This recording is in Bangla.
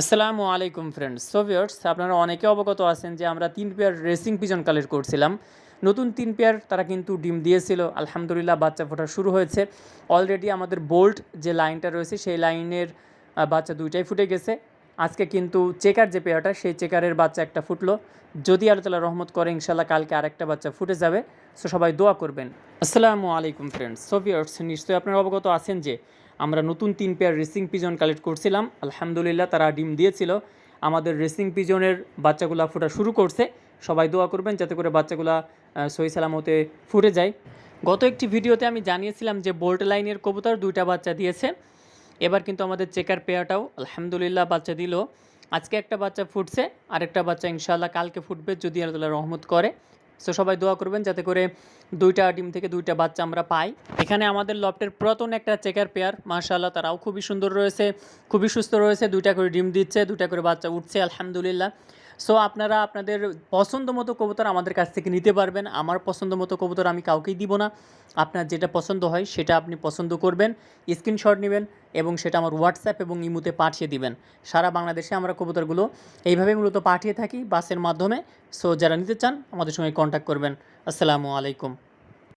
আসসালামু আলাইকুম ফ্রেন্ডস সোভিয়র্স আপনারা অনেকে অবগত আছেন যে আমরা তিন পেয়ার রেসিং পিজন কালেক্ট করছিলাম। নতুন তিন পেয়ার তারা কিন্তু ডিম দিয়েছিল। আলহামদুলিল্লাহ বাচ্চা ফোটা শুরু হয়েছে। অলরেডি আমাদের বোল্ট যে লাইনটা রয়েছে, সেই লাইনের বাচ্চা দুইটাই ফুটে গেছে। আজকে কিন্তু চেকার যে পেয়ারটা সেই চেকারের বাচ্চা একটা ফুটলো। যদি আল্লাহ রহমত করে ইনশাল্লাহ কালকে আরেকটা বাচ্চা ফুটে যাবে। সো সবাই দোয়া করবেন। আসসালামু আলাইকুম ফ্রেন্ডস সোভিয়র্স নিশ্চয়ই আপনারা অবগত আছেন যে আমরা নতুন তিন পেয়ার রেসিং পিজন কালেক্ট করছিলাম। আলহামদুলিল্লাহ তারা ডিম দিয়েছিল। আমাদের রেসিং পিজনের বাচ্চাগুলা ফোটা শুরু করছে। সবাই দোয়া করবেন যাতে করে বাচ্চাগুলা সহি সালামতে ফুটে যায়। গত একটি ভিডিওতে আমি জানিয়েছিলাম যে বোল্ট লাইনের কবুতর দুইটা বাচ্চা দিয়েছে। এবার কিন্তু আমাদের চেকার পেয়ারটাও আলহামদুলিল্লাহ বাচ্চা দিল। আজকে একটা বাচ্চা ফুটছে, আরেকটা বাচ্চা ইনশাআল্লাহ কালকে ফুটবে যদি আল্লাহ রহমত করে। সো সবাই দোয়া করবেন যাতে করে দুইটা ডিম থেকে দুইটা বাচ্চা আমরা পাই। এখানে আমাদের লফটের পুরাতন একটা চেকার পেয়ার মাশাআল্লাহ, তারাও খুবই সুন্দর রয়েছে, খুবই সুস্থ রয়েছে, দুইটা করে ডিম দিচ্ছে, দুইটা করে বাচ্চা উঠছে, আলহামদুলিল্লাহ। সো আপনারা আপনাদের পছন্দ মতো কবুতর আমাদের কাছ থেকে নিতে পারবেন। আমার পছন্দ মতো কবুতর আমি কাউকেই দিব না। আপনার যেটা পছন্দ হয় সেটা আপনি পছন্দ করবেন, স্ক্রিনশট নেবেন এবং সেটা আমার হোয়াটসঅ্যাপ এবং ইমুতে পাঠিয়ে দিবেন। সারা বাংলাদেশে আমরা কবুতরগুলো এইভাবে মূলত পাঠিয়ে থাকি বাসের মাধ্যমে। সো যারা নিতে চান আমাদের সঙ্গে কন্ট্যাক্ট করবেন। আসসালামু আলাইকুম।